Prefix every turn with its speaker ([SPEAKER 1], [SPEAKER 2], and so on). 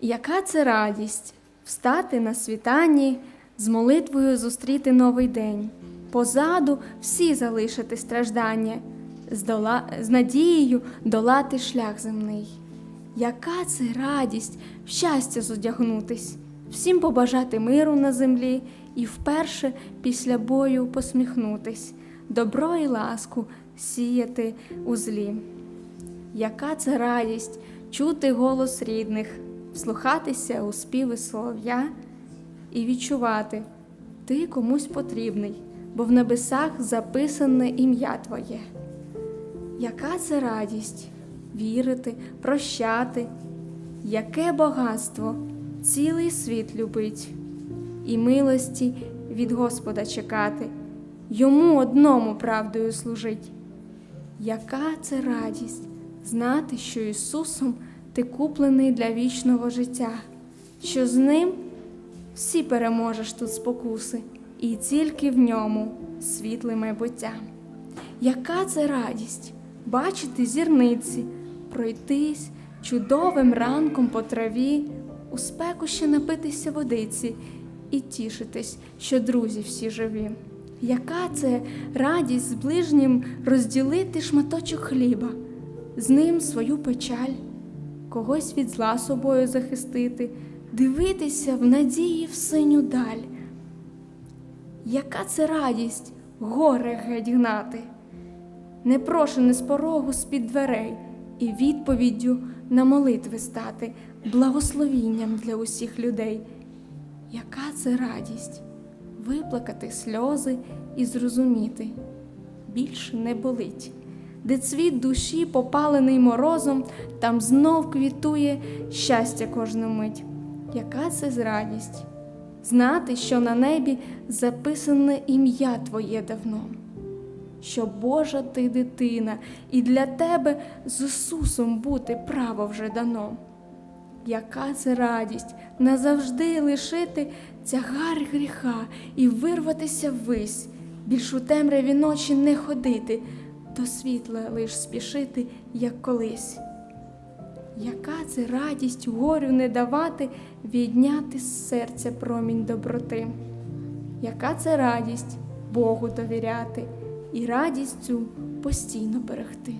[SPEAKER 1] Яка це радість встати на світанні, з молитвою зустріти новий день, позаду всі залишити страждання, з, дола... з надією долати шлях земний. Яка це радість в щастя зодягнутись, всім побажати миру на землі і вперше після бою посміхнутись, добро і ласку сіяти у злі. Яка це радість чути голос рідних, вслухатися у співи солов'я і відчувати, ти комусь потрібний, бо в небесах записане ім'я Твоє. Яка це радість вірити, прощати, яке багатство цілий світ любить, і милості від Господа чекати, йому одному правдою служить. Яка це радість знати, що Ісусом ти куплений для вічного життя, що з Ним всі переможеш тут спокуси, і тільки в ньому світле майбуття. Яка це радість бачити зірниці, пройтись чудовим ранком по траві, у спеку ще напитися водиці і тішитись, що друзі всі живі. Яка це радість з ближнім розділити шматочок хліба, з ним свою печаль, когось від зла собою захистити, дивитися в надії в синю даль. Яка це радість горе геть гнати, непрошене з порогу з-під дверей і відповіддю на молитви стати, благословінням для усіх людей. Яка це радість виплакати сльози і зрозуміти більше не болить, де цвіт душі, попалений морозом, там знов квітує щастя кожну мить. Яка це з радість знати, що на небі записане ім'я Твоє давно, що Божа ти дитина, і для тебе з Ісусом бути право вже дано. Яка це радість назавжди лишити тягар гріха і вирватися ввись, більш у темряві ночі не ходити, до світла лиш спішити, як колись. Яка це радість горю не давати, відняти з серця промінь доброти? Яка це радість Богу довіряти і радість цю постійно берегти?